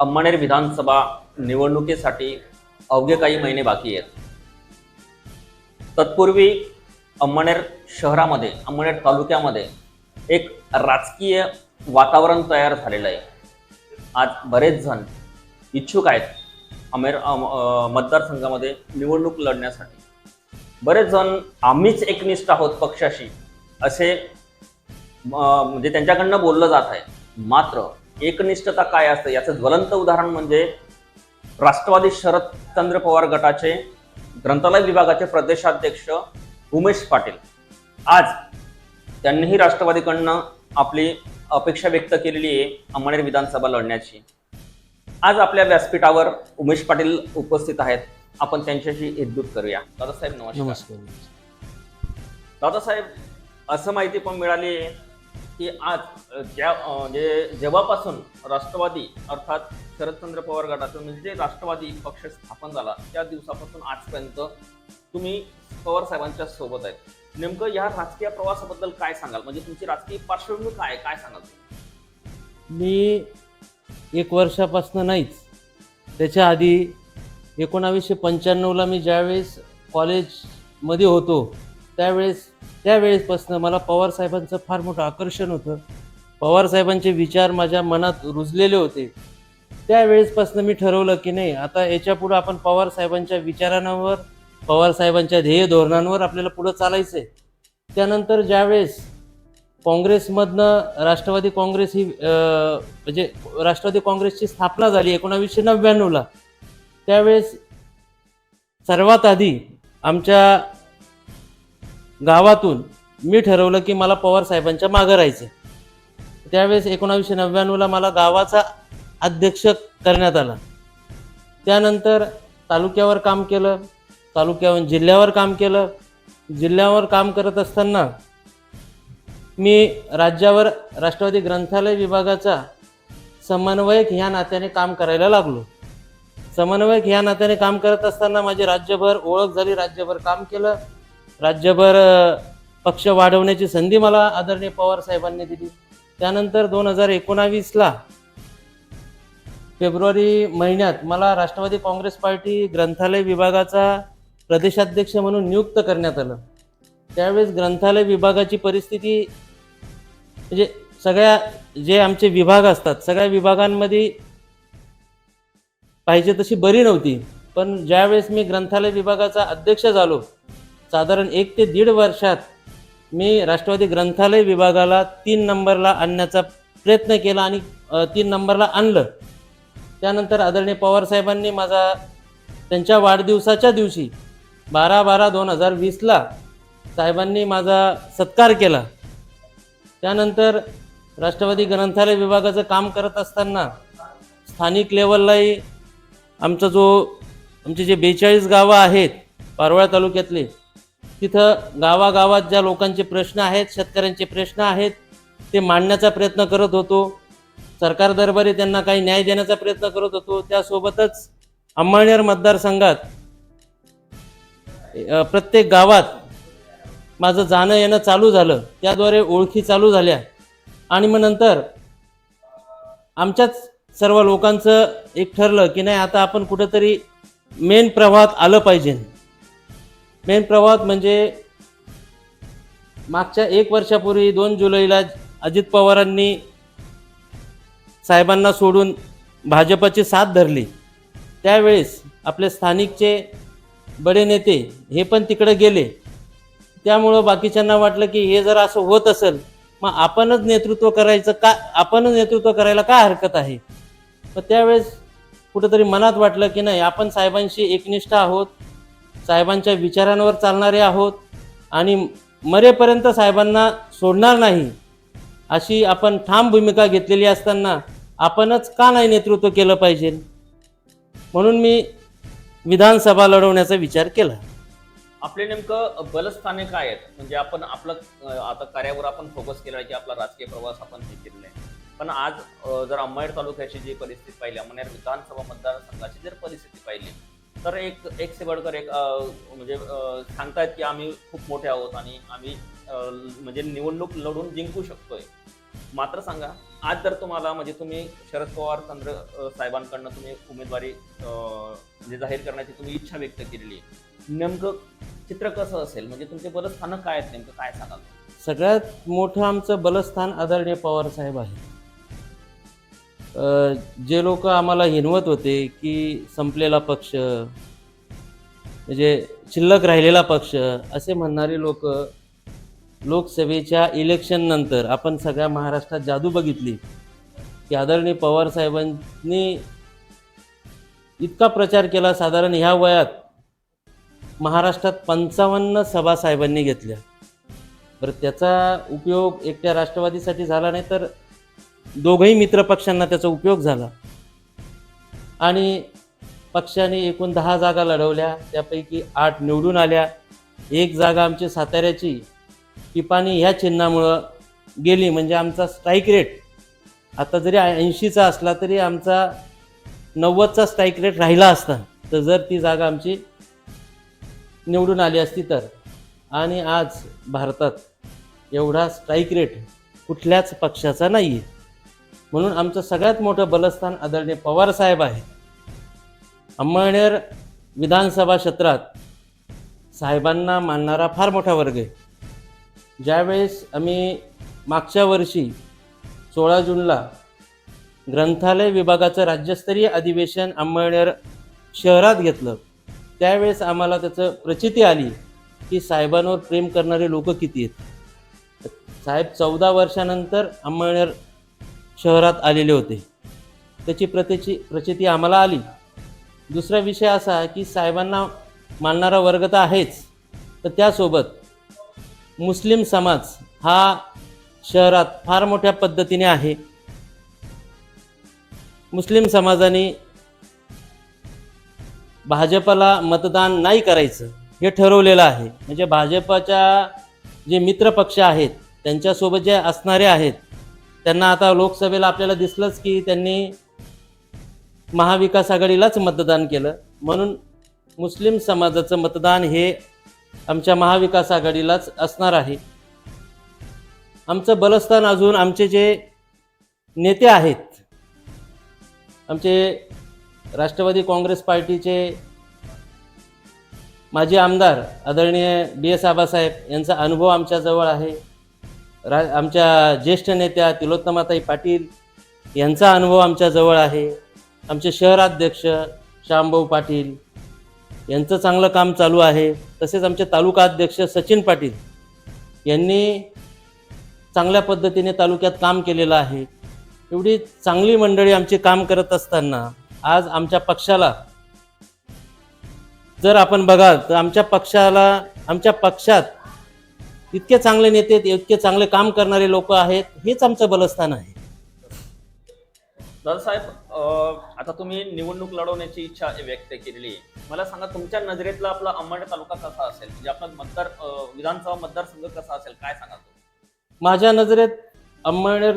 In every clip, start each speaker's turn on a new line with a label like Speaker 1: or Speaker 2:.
Speaker 1: अंमळनेर विधानसभा निवडणुकीसाठी अवघे काही महिने बाकी आहेत. तत्पूर्वी अंमळनेर शहरामध्ये अंमळनेर तालुक्यामध्ये एक राजकीय वातावरण तयार झालेलं आहे. आज बरेच जण इच्छुक आहेत अमेर मतदारसंघामध्ये निवडणूक लढण्यासाठी. बरेच जण आम्हीच एकनिष्ठ आहोत पक्षाशी असे म्हणजे त्यांच्याकडनं बोललं जात आहे. मात्र एकनिष्ठता काय असतं? याचं ज्वलंत उदाहरण म्हणजे राष्ट्रवादी शरदचंद्र पवार गटाचे ग्रंथालय विभागाचे प्रदेशाध्यक्ष उमेश पाटील. आज त्यांनीही राष्ट्रवादीकडनं आपली अपेक्षा व्यक्त केलेली आहे अंमळनेर विधानसभा लढण्याची. आज आपल्या व्यासपीठावर उमेश पाटील उपस्थित आहेत. आपण त्यांच्याशी एकजूट करूया. दादासाहेब नमस्कार. दादासाहेब असं माहिती पण मिळाली आहे की आज ज्या म्हणजे जे जेव्हापासून राष्ट्रवादी अर्थात शरदचंद्र पवार गटाचं म्हणजे जे राष्ट्रवादी पक्ष स्थापन झाला त्या दिवसापासून आजपर्यंत तुम्ही पवार साहेबांच्या सोबत आहेत. नेमकं या राजकीय प्रवासाबद्दल काय सांगाल? म्हणजे तुमची राजकीय पार्श्वभूमी काय काय सांगाल तुम्ही?
Speaker 2: मी एक वर्षापासून नाहीच. त्याच्या आधी एकोणावीसशे पंच्याण्णवला मी ज्यावेळेस कॉलेजमध्ये होतो त्यावेळेस त्यावेळेसपासून मला पवार साहेबांचं फार मोठं आकर्षण होतं. पवार साहेबांचे विचार माझ्या मनात रुजलेले होते. त्यावेळेसपासून मी ठरवलं की नाही आता याच्यापुढं आपण पवार साहेबांच्या विचारांवर पवार साहेबांच्या ध्येय धोरणांवर आपल्याला पुढं चालायचं आहे त्यानंतर ज्यावेळेस काँग्रेसमधनं राष्ट्रवादी काँग्रेस ही म्हणजे राष्ट्रवादी काँग्रेसची स्थापना झाली एकोणावीसशे नव्याण्णवला त्यावेळेस सर्वात आधी आमच्या गावातून मी ठरवलं की मला पवार साहेबांच्या मागं राहायचं त्यावेळेस एकोणावीसशे नव्याण्णवला मला गावाचा अध्यक्ष करण्यात आला. त्यानंतर तालुक्यावर काम केलं तालुक्यावर जिल्ह्यावर काम केलं. जिल्ह्यावर काम करत असताना मी राज्यावर राष्ट्रवादी ग्रंथालय विभागाचा समन्वयक ह्या नात्याने काम करायला लागलो. समन्वयक ह्या नात्याने काम करत असताना माझी राज्यभर ओळख झाली राज्यभर काम केलं. राज्यभर पक्ष वाढवण्याची संधी मला आदरणीय पवार साहेबांनी दिली. त्यानंतर दोन हजार एकोणावीसला फेब्रुवारी महिन्यात मला राष्ट्रवादी काँग्रेस पार्टी ग्रंथालय विभागाचा प्रदेशाध्यक्ष म्हणून नियुक्त करण्यात आलं. त्यावेळेस ग्रंथालय विभागाची परिस्थिती म्हणजे सगळ्या जे आमचे विभाग असतात सगळ्या विभागांमध्ये पाहिजे तशी बरी नव्हती. पण ज्यावेळेस मी ग्रंथालय विभागाचा अध्यक्ष झालो साधारण एक ते दीड वर्षात मी राष्ट्रवादी ग्रंथालय विभागाला तीन नंबरला आणण्याचा प्रयत्न केला आणि तीन नंबरला आणलं. त्यानंतर आदरणीय पवार साहेबांनी माझा त्यांच्या वाढदिवसाच्या दिवशी बारा बारा दोन हजार वीसला साहेबांनी माझा सत्कार केला. त्यानंतर राष्ट्रवादी ग्रंथालय विभागाचं काम करत असताना स्थानिक लेवललाही आमचा जो आमचे जे बेचाळीस गावं आहेत पारवळा तालुक्यातले तिथं गावागावात ज्या लोकांचे प्रश्न आहेत शेतकऱ्यांचे प्रश्न आहेत ते मांडण्याचा प्रयत्न करत होतो. सरकार दरबारी त्यांना काही न्याय देण्याचा प्रयत्न करत होतो. त्यासोबतच अंमळनेर मतदारसंघात प्रत्येक गावात माझं जाणं येणं चालू झालं. त्याद्वारे ओळखी चालू झाल्या. आणि मग नंतर आमच्याच सर्व लोकांचं एक ठरलं की नाही आता आपण कुठंतरी मेन प्रवाहात आलं पाहिजे. मेन प्रवाहात म्हणजे मागच्या एक वर्षापूर्वी दोन जुलैला अजित पवारांनी साहेबांना सोडून भाजपची साथ धरली. त्यावेळेस आपले स्थानिकचे बडे नेते हे पण तिकडे गेले. त्यामुळं बाकीच्यांना वाटलं की हे जर असं होत असेल मग आपणच नेतृत्व करायचं का आपणच नेतृत्व करायला काय हरकत आहे? तर त्यावेळेस कुठंतरी मनात वाटलं की नाही आपण साहेबांशी एकनिष्ठ आहोत. साहेबांच्या विचारांवर चालणारे आहोत आणि मरेपर्यंत साहेबांना सोडणार नाही अशी आपण ठाम भूमिका घेतलेली असताना आपणच का नाही नेतृत्व केलं पाहिजे? म्हणून मी विधानसभा लढवण्याचा विचार केला.
Speaker 1: आपले नेमकं बलस्थाने काय आहेत? म्हणजे आपण आपलं आता कार्यावर आपण फोकस केला की आपला राजकीय प्रवास आपण हे केलेला आहे. पण आज जर अंमळनेर तालुक्याची जी परिस्थिती पाहिली अंमळनेर विधानसभा मतदारसंघाची जर परिस्थिती पाहिली तर एक एक से एक म्हणजे सांगतायत की आम्ही खूप मोठे आहोत आणि आम्ही म्हणजे निवडणूक लढून जिंकू शकतोय. मात्र सांगा आज जर तुम्हाला म्हणजे तुम्ही शरद पवार चंद्र साहेबांकडनं तुम्ही उमेदवारी म्हणजे जाहीर करण्याची तुम्ही इच्छा व्यक्त केलेली आहे. नेमकं चित्र कसं असेल? म्हणजे तुमचे बलस्थानं काय आहेत नेमकं? काय सांगाल?
Speaker 2: सगळ्यात मोठं आमचं बलस्थान आदरणीय पवार साहेब आहे जे लोक आम्हाला हिनवत होते की संपलेला पक्ष म्हणजे शिल्लक राहिलेला पक्ष असे म्हणणारे लोक लोकसभेच्या इलेक्शननंतर आपण सगळ्या महाराष्ट्रात जादू बघितली. की आदरणीय पवारसाहेबांनी इतका प्रचार केला साधारण ह्या वयात. महाराष्ट्रात पंचावन्न सभा साहेबांनी घेतल्या. बरं त्याचा उपयोग एकट्या राष्ट्रवादीसाठी झाला नाही तर दोघंही मित्रपक्षांना त्याचा उपयोग झाला. आणि पक्षाने एकूण दहा जागा लढवल्या त्यापैकी आठ निवडून आल्या. एक जागा आमची साताऱ्याची. टिपाणी ह्या चिन्हामुळं गेली म्हणजे आमचा स्ट्राईक रेट आता जरी ऐंशीचा असला तरी आमचा नव्वदचा स्ट्राईक रेट राहिला असता तर जर ती जागा आमची निवडून आली असती तर. आणि आज भारतात एवढा स्ट्राईक रेट कुठल्याच पक्षाचा नाही आहे म्हणून आमचं सगळ्यात मोठं बलस्थान आदरणीय पवार साहेब आहे. अंमळनेर विधानसभा क्षेत्रात साहेबांना मानणारा फार मोठा वर्ग आहे. ज्यावेळेस आम्ही मागच्या वर्षी सोळा जूनला ग्रंथालय विभागाचं राज्यस्तरीय अधिवेशन अंमळनेर शहरात घेतलं त्यावेळेस आम्हाला त्याचं प्रचिती आली की साहेबांवर प्रेम करणारे लोक किती आहेत. साहेब चौदा वर्षानंतर अंमळनेर शहरात आलेले होते. त्याची प्रतीची प्रचिती आम्हाला आली. दुसरा विषय असा की साहेबांना मानणारा वर्ग तर आहेच तर त्यासोबत मुस्लिम समाज हा शहरात फार मोठ्या पद्धतीने आहे. मुस्लिम समाजाने भाजपला मतदान नाही करायचं हे ठरवलेलं आहे. म्हणजे भाजपच्या जे मित्रपक्ष आहेत त्यांच्यासोबत जे असणारे आहेत त्यांना आता लोकसभेला आपल्याला दिसलंच की त्यांनी महाविकास आघाडीलाच मतदान केलं. म्हणून मुस्लिम समाजाचं मतदान हे आमच्या महाविकास आघाडीलाच असणार आहे. आमचं बलस्थान अजून आमचे जे नेते आहेत आमचे राष्ट्रवादी काँग्रेस पार्टीचे माजी आमदार आदरणीय बी एस आबासाहेब यांचा अनुभव आमच्याजवळ आहे. रा आमच्या ज्येष्ठ नेत्या तिलोत्तमाताई पाटील यांचा अनुभव आमच्याजवळ आहे. आमचे शहराध्यक्ष श्यामभाऊ पाटील यांचं चांगलं काम चालू आहे. तसेच आमचे तालुका अध्यक्ष सचिन पाटील यांनी चांगल्या पद्धतीने तालुक्यात काम केलेलं आहे. एवढी चांगली मंडळी आमची काम करत असताना आज आमच्या पक्षाला जर आपण बघाल तर आमच्या पक्षाला आमच्या पक्षात इतके चांगले नेते इतके चांगले काम करणारे लोक आहेत हेच आमचं बलस्थान आहे.
Speaker 1: दादासाहेब आता तुम्ही निवडणूक लढवण्याची इच्छा व्यक्त केलेली आहे. मला सांगा तुमच्या नजरेतला आपला अंबड तालुका कसा असेल? म्हणजे आपला मतदार विधानसभा मतदारसंघ कसा असेल? काय तुम्ही?
Speaker 2: माझ्या नजरेत अंमळनेर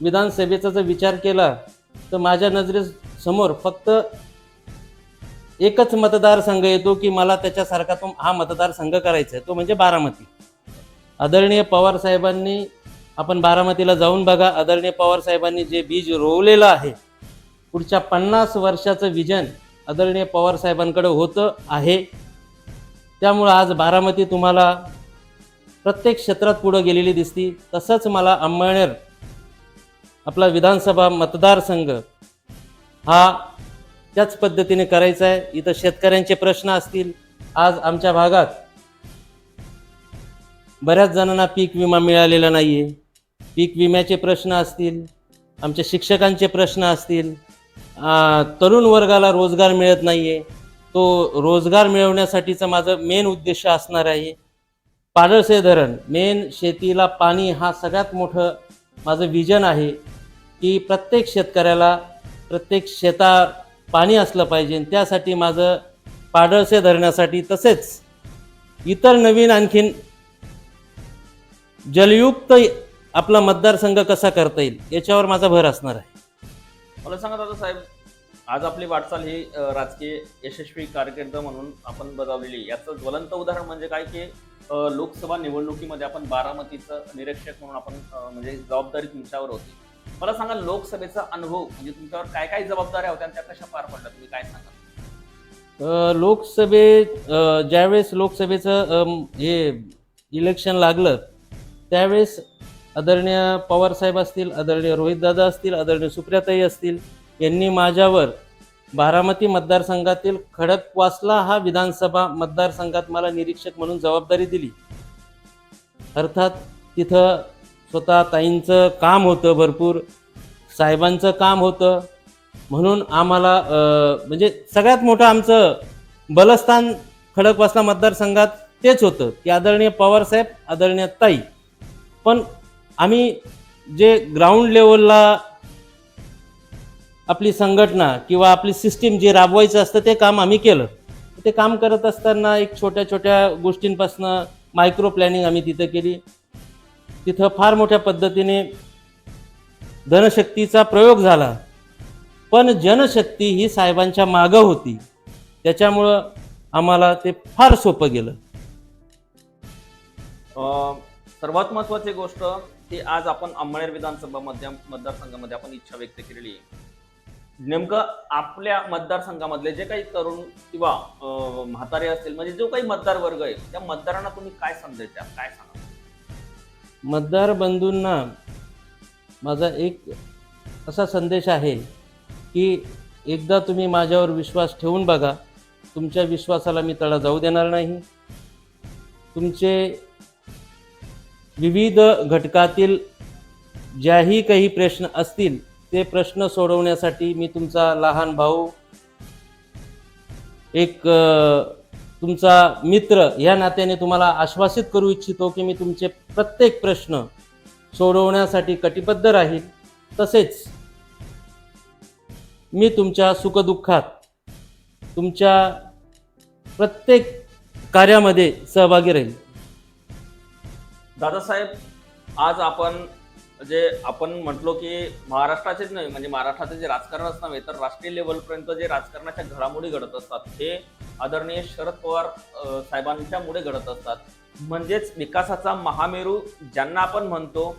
Speaker 2: विधानसभेचा जर विचार केला तर माझ्या नजरेसमोर फक्त एकच मतदारसंघ येतो की मला त्याच्यासारखा तो हा मतदारसंघ करायचा आहे तो म्हणजे बारामती. आदरणीय पवार साहेबांनी आपण बारामतीला जाऊन बघा आदरणीय पवार साहेबांनी जे बीज रोवलेलं आहे पुढच्या पन्नास वर्षाचं विजन आदरणीय पवार साहेबांकडे होतं आहे. त्यामुळं आज बारामती तुम्हाला प्रत्येक क्षेत्रात पुढं गेलेली दिसती. तसंच मला अंमळनेर आपला विधानसभा मतदारसंघ हा त्याच पद्धतीने करायचा आहे. इथं शेतकऱ्यांचे प्रश्न असतील. आज आमच्या भागात बऱ्याच जणांना पीक विमा मिळालेला नाही आहे पीक विम्याचे प्रश्न असतील आमच्या शिक्षकांचे प्रश्न असतील तरुण वर्गाला रोजगार मिळत नाही आहे तो रोजगार मिळवण्यासाठीचं माझं मेन उद्देश असणार आहे. पाडळसे धरण मेन शेतीला पाणी हा सगळ्यात मोठं माझं विजन आहे की प्रत्येक शेतकऱ्याला प्रत्येक शेता पाणी असलं पाहिजे. त्यासाठी माझं पाडळसे धरण्यासाठी तसेच इतर नवीन आणखीन जलयुक्त आपला मतदारसंघ कसा करता येईल? याच्यावर माझा भर असणार आहे.
Speaker 1: मला सांगा दादासाहेब आज आपली वाटचाल ही अ, राजकीय यशस्वी कारकीर्द म्हणून आपण बजावलेली याचं ज्वलंत उदाहरण म्हणजे काय की अ, लोकसभा निवडणुकीमध्ये आपण बारामतीचं निरीक्षक म्हणून आपण अ, म्हणजे जबाबदारी तुमच्यावर होती. मला सांगा लोकसभेचा अनुभव म्हणजे तुमच्यावर काय काय जबाबदाऱ्या होत्या आणि त्या कशा पार पडल्या? तुम्ही काय सांगा?
Speaker 2: अ, लोकसभे अ, ज्यावेळेस लोकसभेचं अम, हे इलेक्शन लागलं त्यावेळेस आदरणीय पवारसाहेब असतील आदरणीय रोहितदादा असतील आदरणीय सुप्रियाताई असतील यांनी माझ्यावर बारामती मतदारसंघातील खडकवासला हा विधानसभा मतदारसंघात मला निरीक्षक म्हणून जबाबदारी दिली. अर्थात तिथं स्वतः ताईंचं काम होतं भरपूर साहेबांचं काम होतं. म्हणून आम्हाला म्हणजे सगळ्यात मोठं आमचं बलस्थान खडकवासला मतदारसंघात तेच होतं. की आदरणीय पवारसाहेब आदरणीय ताई पण आम्ही जे ग्राउंड लेवलला आपली संघटना किंवा आपली सिस्टीम जे राबवायचं असतं ते काम आम्ही केलं. ते काम करत असताना एक छोट्या छोट्या गोष्टींपासनं मायक्रो प्लॅनिंग आम्ही तिथं केली. तिथं फार मोठ्या पद्धतीने धनशक्तीचा प्रयोग झाला. पण जनशक्ती ही साहेबांच्या मागं होती. त्याच्यामुळं आम्हाला ते फार सोपं गेलं.
Speaker 1: सर्वात महत्वाची गोष्ट की आज आपण अंमळनेर विधानसभा मध्य मतदारसंघामध्ये आपण इच्छा व्यक्त केलेली आहे. नेमकं आपल्या मतदारसंघामधले जे काही तरुण किंवा म्हातारे असतील म्हणजे जो काही मतदार वर्ग आहे त्या मतदारांना तुम्ही काय संदेश द्या काय सांगा?
Speaker 2: मतदार बंधूंना माझा एक असा संदेश आहे की एकदा तुम्ही माझ्यावर विश्वास ठेवून बघा. तुमच्या विश्वासाला मी तडा जाऊ देणार नाही. तुमचे विविध घटकातील ज्याही काही प्रश्न असतील ते प्रश्न सोडवण्यासाठी मी तुमचा लहान भाऊ एक तुमचा मित्र या नात्याने तुम्हाला आश्वासित करू इच्छितो की मी तुमचे प्रत्येक प्रश्न सोडवण्यासाठी कटिबद्ध राहील. तसेच मी तुमच्या सुखदुःखात तुमच्या प्रत्येक कार्यामध्ये सहभागी राहील.
Speaker 1: दादासाहेब आज आपण जे आपण म्हटलो की महाराष्ट्राचेच नाही म्हणजे महाराष्ट्राचे जे राजकारणच नव्हे तर राष्ट्रीय लेवलपर्यंत जे राजकारणाच्या घडामोडी घडत असतात ते आदरणीय शरद पवार साहेबांच्या साहेबांच्यामुळे घडत असतात. म्हणजेच विकासाचा महामेरू ज्यांना आपण म्हणतो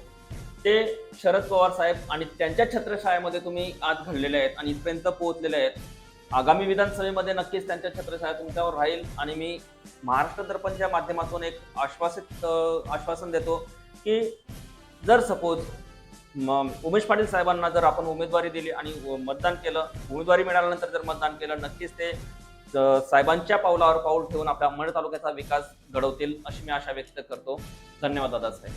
Speaker 1: ते शरद पवार साहेब आणि त्यांच्या छत्रछायामध्ये तुम्ही आज घडलेले आहेत आणि इथपर्यंत पोहोचलेले आहेत. आगामी विधानसभेमध्ये नक्कीच त्यांच्या छत्रछाया तुमच्यावर राहील आणि मी महाराष्ट्र दर्पणच्या माध्यमातून एक आश्वासित आश्वासन देतो की जर सपोज उमेश पाटील साहेबांना जर आपण उमेदवारी दिली आणि मतदान केलं उमेदवारी मिळाल्यानंतर जर मतदान केलं नक्कीच ते साहेबांच्या पावलावर पाऊल ठेवून आपल्या अंमळ तालुक्याचा विकास घडवतील अशी मी आशा व्यक्त करतो. धन्यवाद दादा साहेब